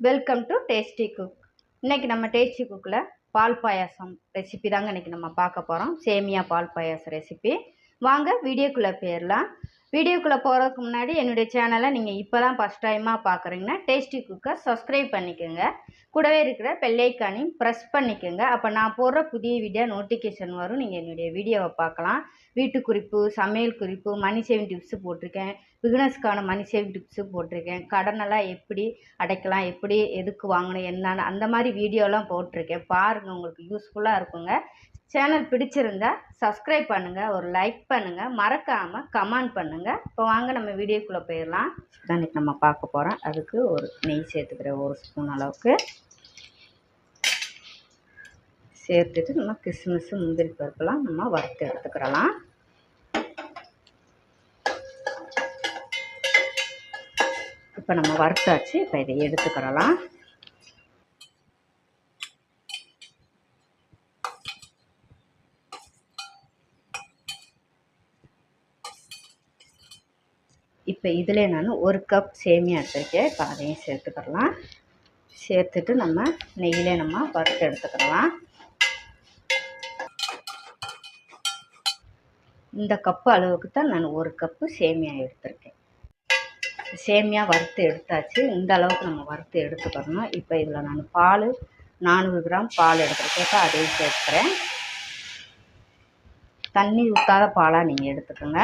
Welcome to tasty cook இன்றைக்கி நம்ம tasty குக்கில் பால் பாயாசம் recipe தாங்க இன்னைக்கு நம்ம பார்க்க போகிறோம் சேமியா பால் பாயாசம் ரெசிபி வாங்க வீடியோக்குள்ளே போயிடலாம். வீடியோக்குள்ளே போகிறதுக்கு முன்னாடி என்னுடைய சேனலை நீங்கள் இப்போ தான் ஃபஸ்ட் டைமாக பார்க்குறீங்கன்னா டேஸ்டி குக்கர் சப்ஸ்கிரைப் பண்ணிக்கோங்க. கூடவே இருக்கிற பெல்லைக்கானையும் ப்ரெஸ் பண்ணிக்கோங்க. அப்போ நான் போடுற புதிய வீடியோ நோட்டிஃபிகேஷன் வரும். நீங்கள் என்னுடைய வீடியோவை பார்க்கலாம் வீட்டு குறிப்பு சமையல் குறிப்பு மணி சேவிங் டிப்ஸு போட்டிருக்கேன். பிகினர்ஸ்க்கான மணி சேவிங் டிப்ஸு போட்டிருக்கேன். கடனெல்லாம் எப்படி அடைக்கலாம் எப்படி எதுக்கு வாங்கணும் என்னன்னு அந்த மாதிரி வீடியோலாம் போட்டிருக்கேன். பாருங்கள் உங்களுக்கு யூஸ்ஃபுல்லாக இருக்குங்க. சேனல் பிடிச்சிருந்தா சப்ஸ்கிரைப் பண்ணுங்கள் ஒரு லைக் பண்ணுங்கள் மறக்காமல் கமெண்ட் பண்ணுங்கள் இப்போ வாங்க நம்ம வீடியோக்குள்ளே போயிடலாம். தான் இன்றைக்கி நம்ம பார்க்க போகிறோம் அதுக்கு ஒரு நெய் சேர்த்துக்கிறேன் ஒரு ஸ்பூன் அளவுக்கு சேர்த்துட்டு நம்ம கிஸ்மிஸ் முந்திரி பருப்புலாம் நம்ம வறுத்து எடுத்துக்கிறலாம். இப்போ நம்ம வறுத்தாச்சு இப்போ இதை எடுத்துக்கிறலாம். இப்போ இதில் நான் ஒரு கப் சேமியா எடுத்துருக்கேன். இப்போ அதையும் சேர்த்துக்கிறலாம் சேர்த்துட்டு நம்ம நெய்யிலே நம்ம வறுத்து எடுத்துக்கிறலாம் இந்த கப்பு அளவுக்கு தான் நான் ஒரு கப்பு சேமியா எடுத்திருக்கேன். சேமியா வறுத்து எடுத்தாச்சு. இந்த அளவுக்கு நம்ம வறுத்து எடுத்துக்கிறணும் இப்போ இதில் நான் பால் நானூறு கிராம் பால் எடுத்துருக்கேன். அதையும் சேர்த்துக்கிறேன் தண்ணி ஊற்றாத பாலாக நீங்கள் எடுத்துக்கோங்க.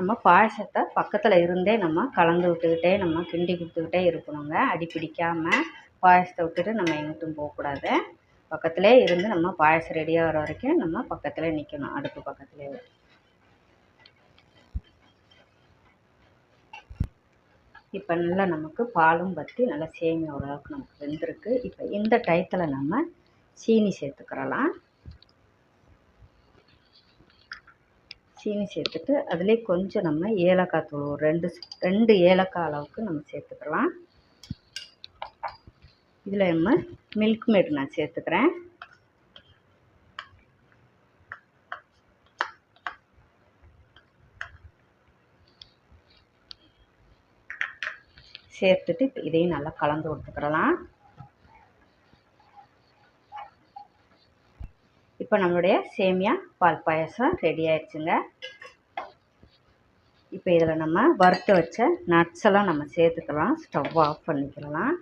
நம்ம பாயசத்தை பக்கத்தில் இருந்தே நம்ம கலந்து விட்டுக்கிட்டே நம்ம கிண்டி கொடுத்துக்கிட்டே இருக்கணுங்க. அடி பிடிக்காமல் பாயசத்தை விட்டுட்டு நம்ம எங்கிட்டும் போகக்கூடாது பக்கத்திலே இருந்து நம்ம பாயசம் ரெடியாக வர வரைக்கும் நம்ம பக்கத்தில் நிற்கணும் அடுப்பு பக்கத்துலேயே இப்போ நல்லா நமக்கு பாலும் பற்றி நல்லா சேமியா ஓரளவுக்கு நமக்கு வெந்திருக்கு. இப்போ இந்த டயத்தில் நம்ம சீனி சேர்த்துக்கிறலாம். சீனி சேர்த்துட்டு அதிலே கொஞ்சம் நம்ம ஏலக்காய் தூள் ஒரு ரெண்டு ரெண்டு ஏலக்காய் அளவுக்கு நம்ம சேர்த்துக்கலாம். இதில் நம்ம மில்க் மேட் நான் சேர்த்துக்கிறேன். சேர்த்துட்டு இப்போ இதையும் நல்லா கலந்து கொடுத்துக்கிறலாம் இப்போ நம்மளுடைய சேமியா பால் பாயசம் ரெடி ஆயிடுச்சுங்க. இப்போ இதில் நம்ம வறுத்து வச்ச நட்ஸ் எல்லாம் நம்ம சேர்த்துக்கலாம். ஸ்டவ் ஆஃப் பண்ணிக்கலாம்.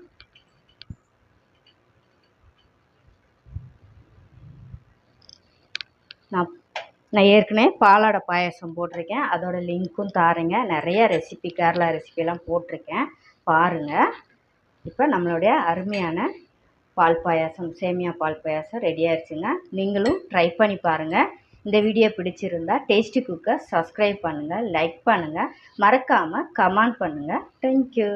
நான் நான் ஏற்கனவே பாலாடை பாயசம் போட்டிருக்கேன். அதோட லிங்க்கும் தாரேங்க. நிறைய ரெசிபி கேரளா ரெசிபியெல்லாம் போட்டிருக்கேன். பாருங்கள் இப்போ நம்மளுடைய அருமையான பால் பாயாசம் சேமியா பால் பாயாசம் ரெடி ஆயிடுச்சுங்க நீங்களும் ட்ரை பண்ணி பாருங்கள் இந்த வீடியோ பிடிச்சிருந்தா டேஸ்டி குக்கை சப்ஸ்கிரைப் பண்ணுங்கள் லைக் பண்ணுங்கள் மறக்காமல் கமெண்ட் பண்ணுங்கள் தேங்க்யூ